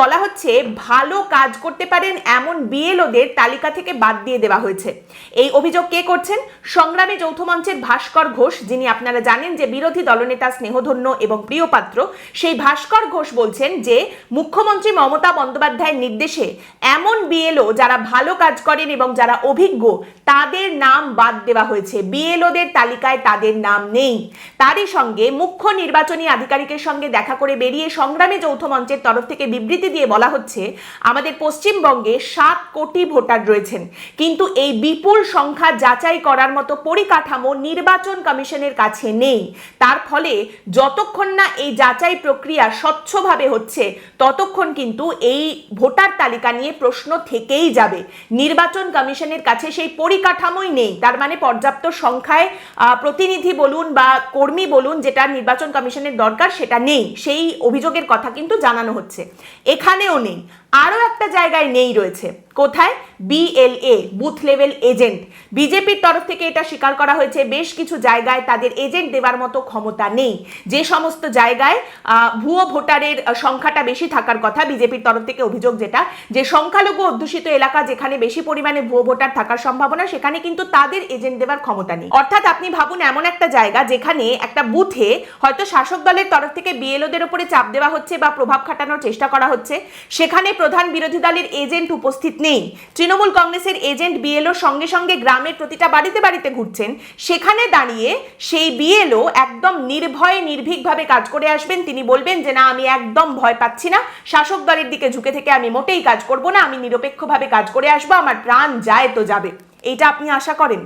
বলা হচ্ছে, ভালো কাজ করতে পারেন এমন বিএলওদের তালিকা থেকে বাদ দিয়ে দেওয়া হয়েছে। এই অভিযোগ কে করছেন? সংগ্রামী যৌথ মঞ্চের ভাস্কর ঘোষ, যিনি আপনারা জানেন যে বিরোধী দলনেতা স্নেহধন্য এবং প্রিয়পাত্র সেই ভাস্কর ঘোষ বলছেন যে, মুখ্যমন্ত্রী মমতা বন্দ্যোপাধ্যায়ের নির্দেশে এমন বিএলও যারা ভালো কাজ করেন এবং যারা অভিজ্ঞ, তাদের নাম বাদ দেওয়া হয়েছে। বিএলওদের তালিকায় তাদের নাম নেই। তারই সঙ্গে মুখ্য নির্বাচনী আধিকারিকের সঙ্গে দেখা করে বেরিয়ে সংগ্রামী যৌথ মঞ্চের তরফ থেকে বিবৃতি দিয়ে বলা হচ্ছে, আমাদের পশ্চিমবঙ্গে সাত কোটি ভোটার রয়েছেন। কিন্তু এই বিপুল সংখ্যা যাচাই করার মতো পরিকাঠামো নির্বাচন কমিশনের কাছে নেই। তার ফলে যতক্ষণ না এই যাচাই প্রক্রিয়া স্বচ্ছভাবে হচ্ছে, ততক্ষণ কিন্তু এই ভোটার তালিকা নিয়ে প্রশ্ন থেকেই যাবে। নির্বাচন কমিশনের কাছে সেই পরিকাঠামোই নেই। তার মানে পর্যাপ্ত সংখ্যায় প্রতিনিধি বলুন বা কর্মী বলুন যেটা নির্বাচন কমিশনের দরকার সেটা নেই। সেই অভিযোগের কথা কিন্তু জানানো হচ্ছে। এখানেও নেই। আরও একটা জায়গায় নেই রয়েছে। কোথায়? বিএলএ বুথ লেভেল এজেন্ট বিজেপির তরফ থেকে এটা স্বীকার করা হয়েছে, বেশ কিছু জায়গায় তাদের এজেন্ট দেওয়ার মতো ক্ষমতা নেই। যে সমস্ত জায়গায় ভুয়ো ভোটারের সংখ্যাটা বেশি থাকার কথা বিজেপির তরফ থেকে অভিযোগ যেটা, যে সংখ্যালঘু অধ্যুষিত এলাকা যেখানে বেশি পরিমাণে ভুয়ো ভোটার থাকার সম্ভাবনা, সেখানে কিন্তু তাদের এজেন্ট দেওয়ার ক্ষমতা নেই। অর্থাৎ আপনি ভাবুন, এমন একটা জায়গা যেখানে একটা বুথে হয়তো শাসক দলের তরফ থেকে বিএলওদের উপরে চাপ দেওয়া হচ্ছে বা প্রভাব খাটানোর চেষ্টা করা হচ্ছে, সেখানে প্রধান বিরোধী দলের এজেন্ট উপস্থিত নেই। তৃণমূল কংগ্রেসের এজেন্ট বিএলও সঙ্গে সঙ্গে গ্রামের প্রতিটা বাড়িতে বাড়িতে ঘুরছেন। সেখানে দাঁড়িয়ে সেই বিএলও একদম নির্ভয়ে, নির্ভীকভাবে কাজ করে আসবেন। তিনি বলবেন যে, না, আমি একদম ভয় পাচ্ছি না। শাসক দলের দিকে ঝুঁকে থেকে আমি মোটেই কাজ করব না। আমি নিরপেক্ষভাবে কাজ করে আসব। আমার প্রাণ যায় তো যাবে। এইটা আপনি আশা করেন?